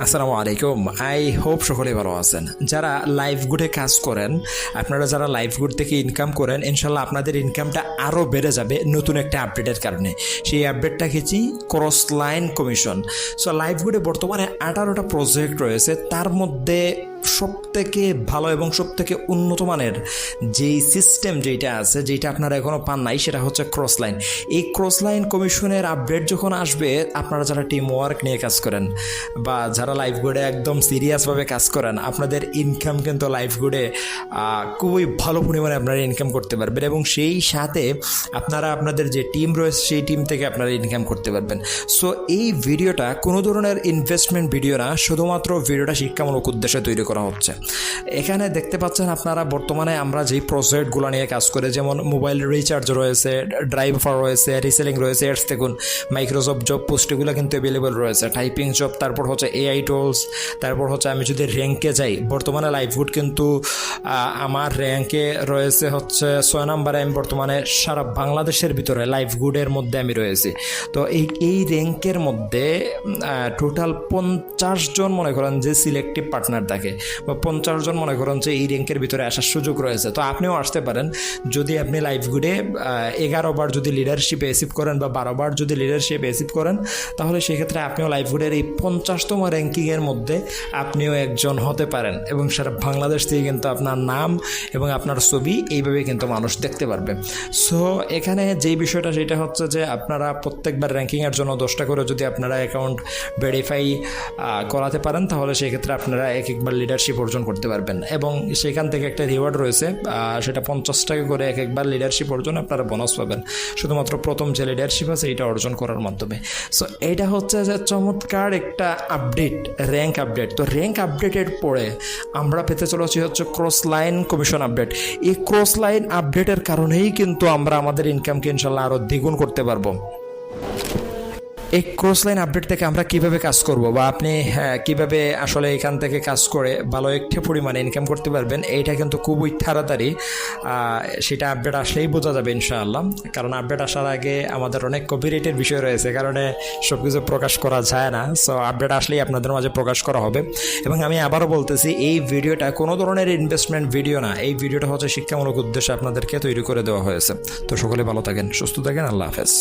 আসসালামু আলাইকুম। I hope সকলে ভালো আছেন। যারা লাইফ গুডে কাজ করেন, আপনারা যারা লাইফ গুড থেকে ইনকাম করেন ইনশাল্লাহ আপনাদের ইনকামটা আরও বেড়ে যাবে নতুন একটা আপডেটের কারণে। সেই আপডেটটা খেয়েছি cross line commission so life গুডে বর্তমানে আঠারোটা প্রজেক্ট রয়েছে। তার মধ্যে সব থেকে ভালো এবং সব থেকে উন্নত মানের যেই সিস্টেম যেটা আছে যেটা আপনারা এখনও পান নাই, সেটা হচ্ছে ক্রস লাইন এই ক্রস লাইন কমিশনের আপডেট যখন আসবে, আপনারা যারা টিম ওয়ার্ক নিয়ে কাজ করেন বা যারা লাইফ গুডে একদম সিরিয়াসভাবে কাজ করেন, আপনাদের ইনকাম কিন্তু লাইফ গুডে খুবই ভালো পরিমাণে আপনারা ইনকাম করতে পারবেন এবং সেই সাথে আপনারা আপনাদের যে টিম রয়েছে, সেই টিম থেকে আপনারা ইনকাম করতে পারবেন। সো এই ভিডিওটা কোনো ধরনের ইনভেস্টমেন্ট ভিডিও না, শুধুমাত্র ভিডিওটা শিক্ষামূলক উদ্দেশ্যে তৈরি করা। হচ্ছে। এখানে দেখতে পাচ্ছেন আপনারা, বর্তমানে আমরা যেই প্রজেক্টগুলো নিয়ে কাজ করে, যেমন মোবাইল রিচার্জ রয়েছে ড্রাইভ অফার রয়েছে রিসেলিং রয়েছে এডস দেখুন মাইক্রোসফট জব পোস্ট এগুলো কিন্তু অ্যাভেলেবল রয়েছে। টাইপিং জব তারপর হচ্ছে এআই টুলস তারপর হচ্ছে আমি যদি র্যাঙ্কে যাই, বর্তমানে লাইভগুড কিন্তু আমার র্যাঙ্কে রয়েছে হচ্ছে ছয় নম্বরে আমি বর্তমানে সারা বাংলাদেশের ভিতরে লাইভগুডের মধ্যে আমি রয়েছি। তো এই এই র্যাঙ্কের মধ্যে টোটাল পঞ্চাশ জন মনে করেন যে সিলেক্টিভ পার্টনার থাকে। বা পঞ্চাশ জন মনে করেন যে এই র্যাঙ্কের ভিতরে আসার সুযোগ রয়েছে। তো আপনিও আসতে পারেন। যদি আপনি লাইভগুডে এগারো বার যদি লিডারশিপ অ্যাচিভ করেন বা বারো বার যদি লিডারশিপ অ্যাচিভ করেন, তাহলে সেক্ষেত্রে আপনিও লাইভগুডের এই পঞ্চাশতম র্যাঙ্কিংয়ের মধ্যে আপনিও একজন হতে পারেন। এবং সারা বাংলাদেশ থেকে কিন্তু আপনার নাম এবং আপনার ছবি এইভাবে কিন্তু মানুষ দেখতে পারবে। সো এখানে যেই বিষয়টা, সেটা হচ্ছে যে আপনারা প্রত্যেকবার র্যাঙ্কিংয়ের জন্য দশটা করে যদি আপনারা অ্যাকাউন্ট ভেরিফাই করাতে পারেন, তাহলে সেক্ষেত্রে আপনারা এক একবার লিডারশিপ অর্জন করতে পারবেন। এবং সেখান থেকে একটা রিওয়ার্ড রয়েছে সেটা পঞ্চাশ টাকা করে এক একবার লিডারশিপ অর্জন আপনারা বোনাস পাবেন। শুধুমাত্র প্রথম যে লিডারশিপ আছে এইটা অর্জন করার মাধ্যমে। সো এইটা হচ্ছে যে চমৎকার একটা আপডেট র্যাঙ্ক আপডেট তো র্যাঙ্ক আপডেটের পরে আমরা পেতে চলেছি হচ্ছে ক্রস লাইন কমিশন আপডেট এই ক্রস লাইন আপডেটের কারণেই কিন্তু আমরা আমাদের ইনকামকে ইনশাল্লাহ আরও দ্বিগুণ করতে পারব। এই ক্রস লাইন আপডেট থেকে আমরা কীভাবে কাজ করব বা আপনি হ্যাঁ, কীভাবে আসলে এখান থেকে কাজ করে ভালো একটি পরিমাণে ইনকাম করতে পারবেন এইটা কিন্তু খুবই তাড়াতাড়ি সেটা আপডেট আসলেই বোঝা যাবে ইনশাআল্লাহ। কারণ আপডেট আসার আগে আমাদের অনেক কপিরাইটের বিষয় রয়েছে কারণে সব কিছু প্রকাশ করা যায় না। সো আপডেট আসলেই আপনাদের মাঝে প্রকাশ করা হবে। এবং আমি আবারও বলতেছি এই ভিডিওটা কোনো ধরনের ইনভেস্টমেন্ট ভিডিও না এই ভিডিওটা হচ্ছে শিক্ষামূলক উদ্দেশ্যে আপনাদেরকে তৈরি করে দেওয়া হয়েছে। তো সকলে ভালো থাকেন সুস্থ থাকেন আল্লাহ হাফেজ।